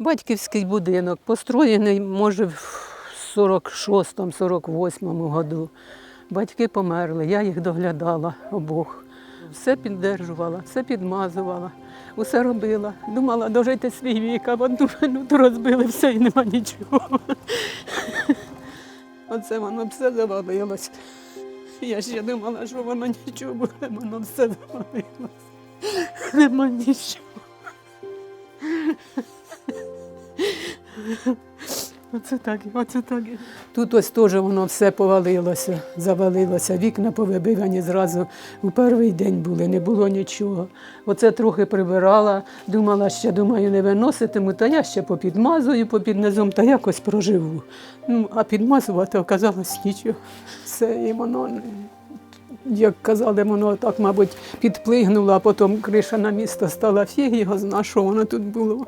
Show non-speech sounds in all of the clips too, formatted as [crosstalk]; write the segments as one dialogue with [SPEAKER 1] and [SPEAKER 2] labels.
[SPEAKER 1] Батьківський будинок построєний, може, в 46-му, 48-му году. Батьки померли, я їх доглядала обох. Все піддержувала, все підмазувала, усе робила. Думала дожити свій вік, а в одну розбили все і нема нічого. [laughs] Оце воно все завалилось. Я ще думала, що воно нічого буде, воно все завалилось. [laughs] Нема нічого. [laughs] Оце так, оце так. Тут ось теж воно все повалилося, завалилося. Вікна повибивані зразу у перший день були, не було нічого. Оце трохи прибирала, думала, ще думаю, не виноситиму, та я ще попідмазую попід низом та якось проживу. Ну, а підмазувати оказалось нічого. Все, і воно, як казали, воно так, мабуть, підплигнуло, а потім криша на місто стала фіг, його зна, що воно тут було.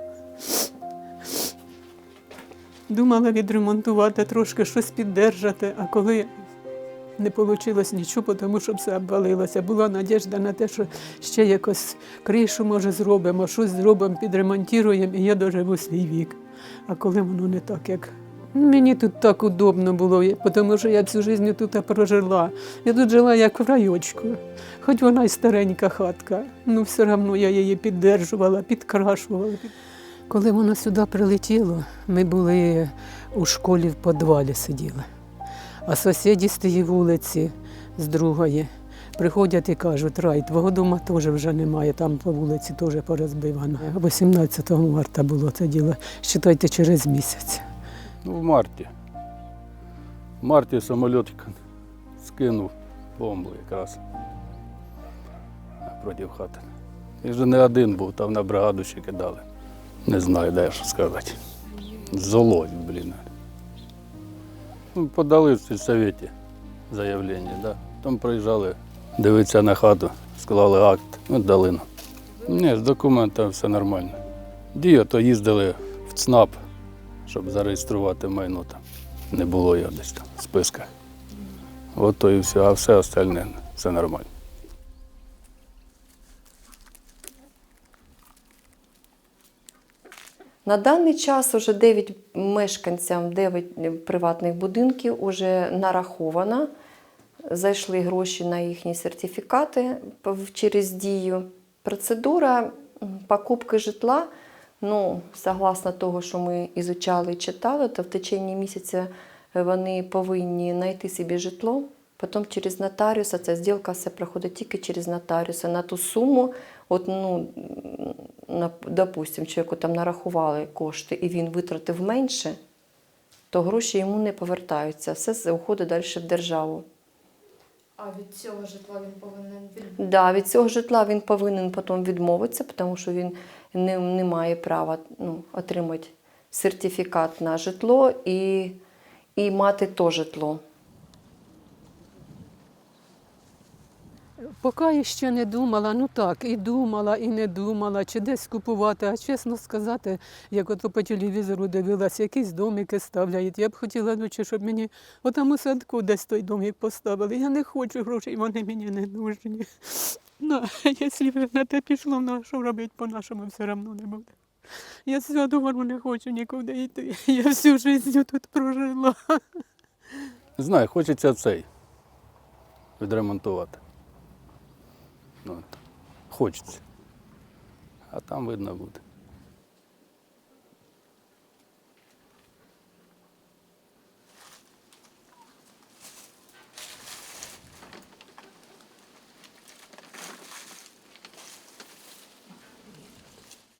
[SPEAKER 1] Думала відремонтувати трошки, щось піддержати, а коли не вийшло нічого, тому що все обвалилося. Була надіжда на те, що ще якось кришу, може, зробимо, щось зробимо, підремонтуємо, і я доживу свій вік. А коли воно не так, як. Мені тут так удобно було, тому що я всю життя тут прожила. Я тут жила як в райочку. Хоч вона й старенька хатка, ну все одно я її піддержувала, підкрашувала. Коли воно сюди прилетіло, ми були у школі в підвалі сиділи. А сусіди з тієї вулиці, з другої, приходять і кажуть, рай, твого дома теж вже немає, там по вулиці теж порозбивано. 18 марта було це діло, считайте, через місяць.
[SPEAKER 2] Ну, в марті. В марті самоліт скинув бомбу якраз проти хати. І вже не один був, там на бригаду ще кидали. Не знаю, де що сказати. Золоть, блін. Ну, подали в сільсоветі заявлення, да. Там приїжджали, дивитися на хату, склали акт, ну, дали нам. Ні, з документами все нормально. Дія, то їздили в ЦНАП, щоб зареєструвати майно там. Не було його десь там в списках. От то і все, а все остальне все нормально.
[SPEAKER 3] На даний час уже 9 мешканцям 9 приватних будинків вже нараховано. Зайшли гроші на їхні сертифікати через дію. Процедура покупки житла, ну, согласно того, що ми ізучали і читали, то в течение місяця вони повинні знайти собі житло. Потім через нотаріуса ця зділка все проходить тільки через нотаріуса на ту суму. От, ну, на- допустим, чоловіку там нарахували кошти і він витратив менше, то гроші йому не повертаються. Все уходить далі в державу.
[SPEAKER 4] А від цього житла він повинен від...
[SPEAKER 3] Да, від цього житла він повинен потім відмовитися, тому що він не, не має права ну, отримати сертифікат на житло і, і мати то житло.
[SPEAKER 1] Поки я ще не думала, ну так, і думала, і не думала, чи десь купувати. А чесно сказати, як ото по телевізору дивилася, якісь домики ставляють. Я б хотіла лучше, щоб мені отам у садку десь той домик поставили. Я не хочу грошей, вони мені не нужні. [laughs] Ну, якщо на те пішло, ну що робити по-нашому все одно не буде. Я цього дому не хочу нікуди йти. [laughs] Я всю життя тут прожила. [laughs]
[SPEAKER 2] Знаю, хочеться цей відремонтувати. Ну, от. Хочеться. А там видно буде.